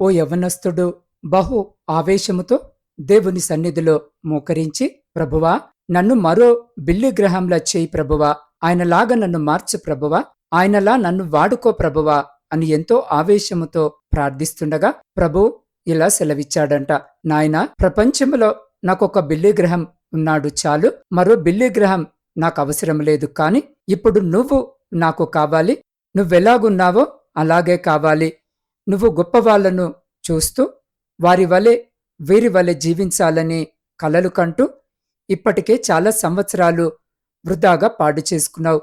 ఓ యవనస్థుడు బహు ఆవేశముతో దేవుని సన్నిధిలో మోకరించి ప్రభువా నన్ను మరో బిల్లి గ్రహంలా చేయి ప్రభువా ఆయనలాగా నన్ను మార్చు ప్రభువా ఆయనలా నన్ను వాడుకో ప్రభువా అని ఎంతో ఆవేశముతో ప్రార్థిస్తుండగా ప్రభు ఇలా సెలవిచ్చాడంట నాయన ప్రపంచంలో నాకొక బిల్లి గ్రహం ఉన్నాడు చాలు మరో బిల్లి గ్రహం నాకు అవసరం లేదు కాని ఇప్పుడు నువ్వు నాకు కావాలి నువ్వెలాగున్నావో అలాగే కావాలి నువ్వు గొప్పవాళ్ళను చూస్తూ వారి వలె వీరి వలె జీవించాలని కలలు కంటూ ఇప్పటికే చాలా సంవత్సరాలు వృధాగా పాడు చేసుకున్నావు.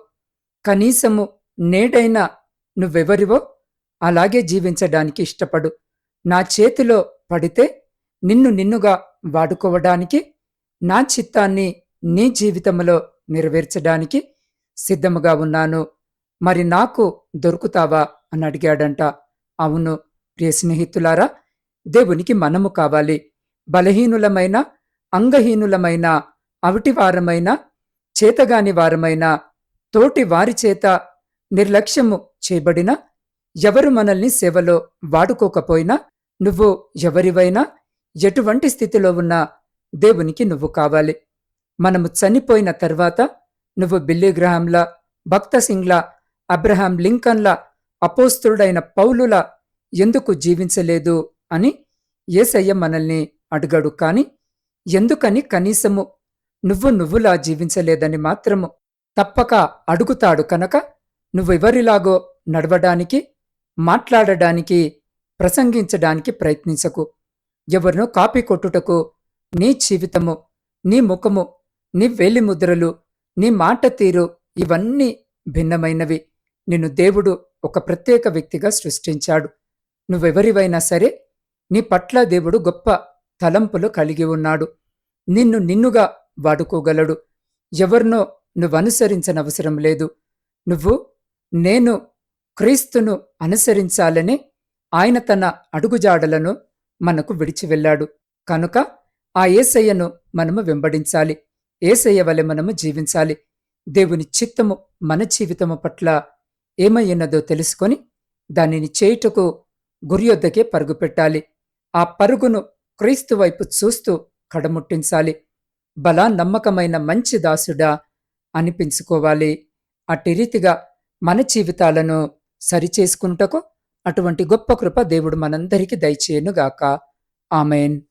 కనీసము నేడైనా నువ్వెవరివో అలాగే జీవించడానికి ఇష్టపడు. నా చేతిలో పడితే నిన్ను నిన్నుగా వాడుకోవడానికి నా చిత్తాన్ని నీ జీవితంలో నెరవేర్చడానికి సిద్ధముగా ఉన్నాను. మరి నాకు దొరుకుతావా? అని అడిగాడంట. అవును ప్రియ స్నేహితులారా దేవునికి మనము కావాలి. బలహీనులమైన అంగహీనులమైన అవిటివారమైన చేతగాని వారమైన తోటి వారి చేత నిర్లక్ష్యము చేయబడిన ఎవరు మనల్ని సేవలో వాడుకోకపోయినా నువ్వు ఎవరివైనా ఎటువంటి స్థితిలో ఉన్నా దేవునికి నువ్వు కావాలి. మనము చనిపోయిన తర్వాత నువ్వు బిల్లీ గ్రహాంలా భక్త సింగ్లా అబ్రహాం లింకన్లా అపోస్తుడైన పౌలులా ఎందుకు జీవించలేదు అని ఏసయ్య మనల్ని అడిగాడు. కాని ఎందుకని కనీసము నువ్వు నువ్వులా జీవించలేదని మాత్రము తప్పక అడుగుతాడు కనుక నువ్వెవరిలాగో నడవడానికి మాట్లాడడానికి ప్రసంగించడానికి ప్రయత్నించకు. ఎవరినో కాపీ కొట్టుటకు నీ జీవితము నీ ముఖము నీ వేలిముద్రలు నీ మాట తీరు ఇవన్నీ భిన్నమైనవి. నిన్ను దేవుడు ఒక ప్రత్యేక వ్యక్తిగా సృష్టించాడు. నువ్వెవరివైనా సరే నీ పట్ల దేవుడు గొప్ప తలంపులు కలిగి ఉన్నాడు. నిన్ను నిన్నుగా వాడుకోగలడు. ఎవరినో నువ్వనుసరించనవసరం లేదు. నువ్వు నేను క్రీస్తును అనుసరించాలని ఆయన తన అడుగుజాడలను మనకు విడిచి వెళ్ళాడు కనుక ఆ ఏసయ్యను మనము వెంబడించాలి. ఏసయ్య వలె మనము జీవించాలి. దేవుని చిత్తము మన జీవితము పట్ల ఏమయ్యున్నదో తెలుసుకొని దానిని చేయుటకు గురియొద్దకే పరుగు పెట్టాలి ఆ పరుగును క్రీస్తు వైపు చూస్తూ కడముట్టించాలి. బలా నమ్మకమైన మంచి దాసుడా అనిపించుకోవాలి. అట్టి రీతిగా మన జీవితాలను సరిచేసుకుంటకు అటువంటి గొప్ప కృప దేవుడు మనందరికీ దయచేయనుగాక. ఆమెన్.